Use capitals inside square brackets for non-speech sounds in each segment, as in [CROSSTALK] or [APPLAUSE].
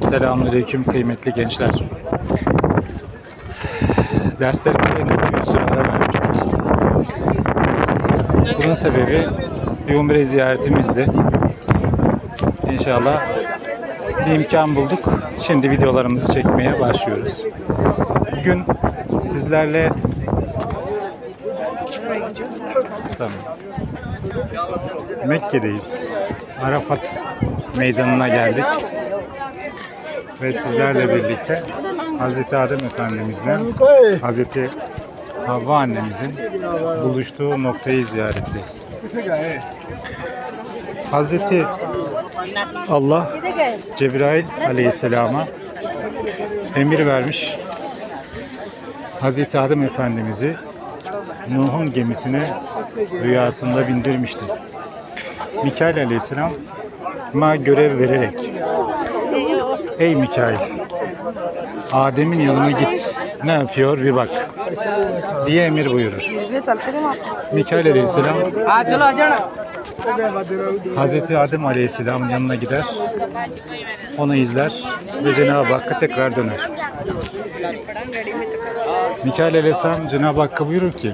Selamünaleyküm kıymetli gençler. Derslerimize kısa bir süre ara vermiştik. Bunun sebebi bir umre ziyaretimizdi. İnşallah bir imkan bulduk. Şimdi videolarımızı çekmeye başlıyoruz. Bugün sizlerle Tamam. Mekke'deyiz. Arafat meydanına geldik. Ve sizlerle birlikte Hazreti Adem Efendimizle Hazreti Havva annemizin buluştuğu noktayı ziyaretteyiz. Hazreti Allah Cebrail aleyhisselama emir vermiş. Hazreti Adem Efendimiz'i Nuh'un gemisine rüyasında bindirmişti. Mikail aleyhisselam ma görev vererek Ey Mikail Adem'in yanına git. Ne yapıyor bir bak. Diye emir buyurur. Mikail aleyhisselam Hazreti Adem aleyhisselamın yanına gider. Onu izler ve Cenab-ı Hakk'a tekrar döner. Mikail aleyhisselam Cenab-ı Hakk'a buyurur ki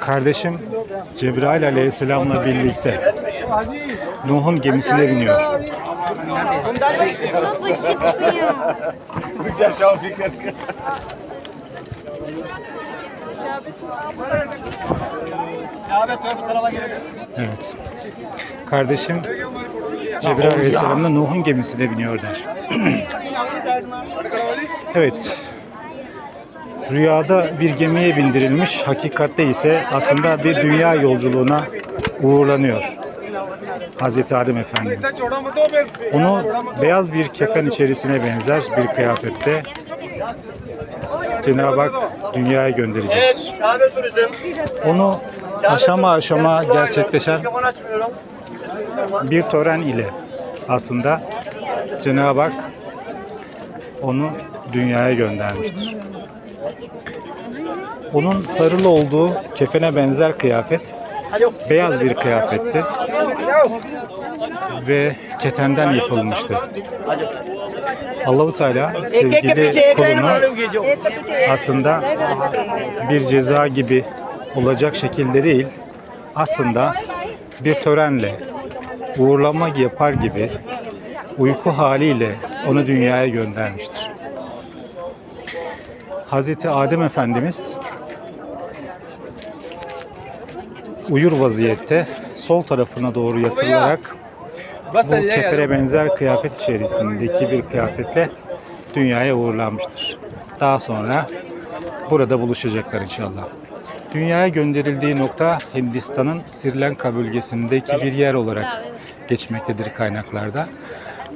Kardeşim Cebrail aleyhisselamla birlikte Nuh'un gemisine biniyor. Çıkmıyor. Evet. Kardeşim Cebrail aleyhisselamla Nuh'un gemisine biniyor der. [CLEARS THROAT] evet. Rüyada bir gemiye bindirilmiş, hakikatte ise aslında bir dünya yolculuğuna uğurlanıyor. Hazreti Adem Efendimiz. Onu beyaz bir kefen içerisine benzer bir kıyafette Cenab-ı Hak dünyaya gönderecektir. Onu aşama aşama gerçekleşen bir tören ile aslında Cenab-ı Hak onu dünyaya göndermiştir. Onun sarılı olduğu kefene benzer kıyafet beyaz bir kıyafetti ve ketenden yapılmıştı. Allahu Teala sevgili kulunu aslında bir ceza gibi olacak şekilde değil, aslında bir törenle uğurlama yapar gibi uyku haliyle onu dünyaya göndermiştir. Hazreti Adem Efendimiz uyur vaziyette sol tarafına doğru yatırılarak bu kefere benzer kıyafet içerisindeki bir kıyafetle dünyaya uğurlanmıştır. Daha sonra burada buluşacaklar inşallah. Dünyaya gönderildiği nokta Hindistan'ın Sri Lanka bölgesindeki bir yer olarak geçmektedir kaynaklarda.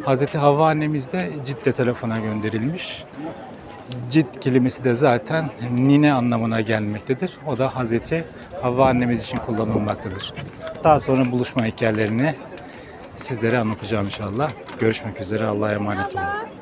Hazreti Havva annemiz de Cidde tarafına gönderilmiş. Cid kelimesi de zaten nine anlamına gelmektedir. O da Hazreti Havva annemiz için kullanılmaktadır. Daha sonra buluşma hikayelerini sizlere anlatacağım inşallah. Görüşmek üzere. Allah'a emanet olun.